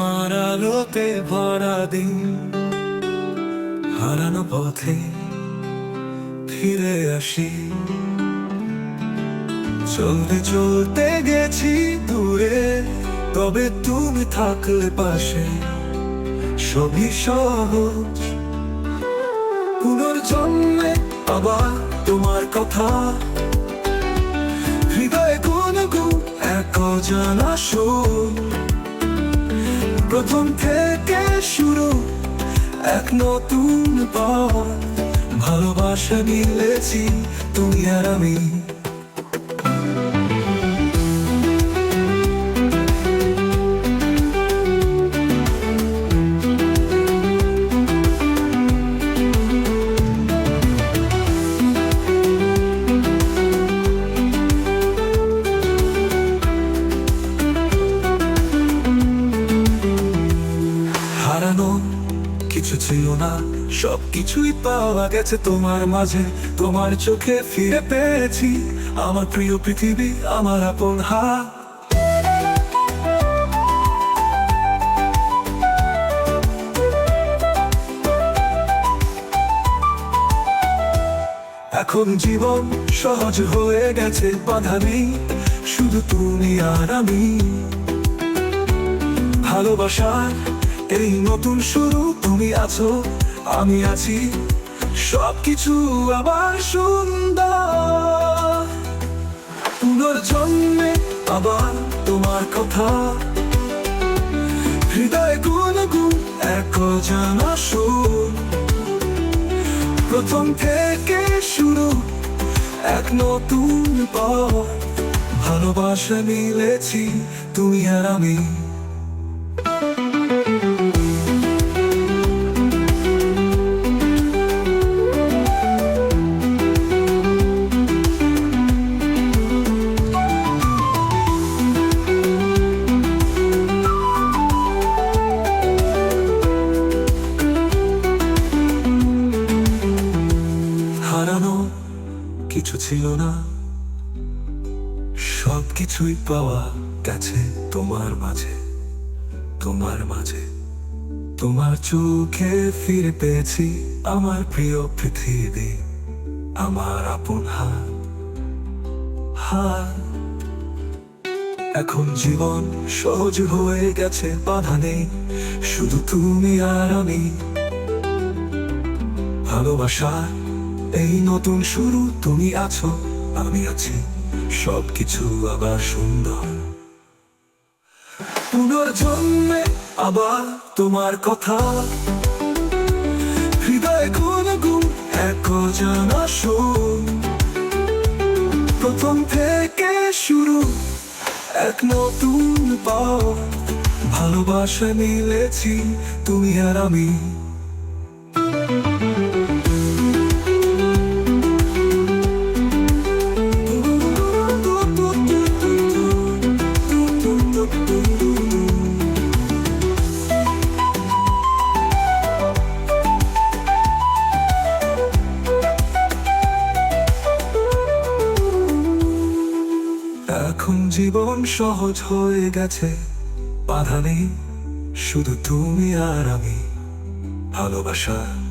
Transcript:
আলোতে ভরা দিন হারানো পথে ফিরে আসি। চলতে চলতে গেছি দূরে, তবে তুমি থাকলে পাশে, সবই সহজ। পুনর্জন্মে আবার তোমার কথা। হৃদয় গুন এক অজানা সুর। প্রথম থেকে শুরু এক নতুন পথ। ভালোবাসা মিলেছি তুমি আর আমি। ছিল না। সব কিছুই পাওয়া গেছে তোমার মাঝে। তোমার চোখে ফিরে পেয়েছি। আমার প্রিয় পৃথিবী, আমার আপন এখন জীবন সহজ হয়ে গেছে, বাধা নেই। শুধু তুমি আর আমি। ভালোবাসার এই নতুন শুরু, তুমি আছো, আমি আছি। সবকিছু আবার সুন্দর। পুনর্জন্মে আবার তোমার কথা। হৃদয় গুন গুন এক জানা প্রথম থেকে শুরু, এক নতুন পথ। ভালোবাসা মিলেছি, তুমি আর আমি। কিছু ছিল না। সব কিছুই পাওয়া গেছে তোমার মাঝে তোমার মাঝে। তোমার চোখে ফিরে পেয়েছি আমার প্রিয় পৃথিবী, আমার আপন হাত। হাত। এখন জীবন সহজ হয়ে গেছে, বাধা নেই, শুধু তুমি আর আমি। ভালোবাসা এই নতুন শুরু তুমি আছো, আমি আছি। সবকিছু আবার সুন্দর। পুনর্জন্মে আবার তোমার কথা। হৃদয় গুন গুন এক সুর। প্রথম থেকে শুরু, এক নতুন পথ। ভালোবাসা মিলেছি তুমি আর আমি। জীবন সহজ হয়ে গেছে। বাধা নেই শুধু তুমি আর আমি। ভালোবাসা।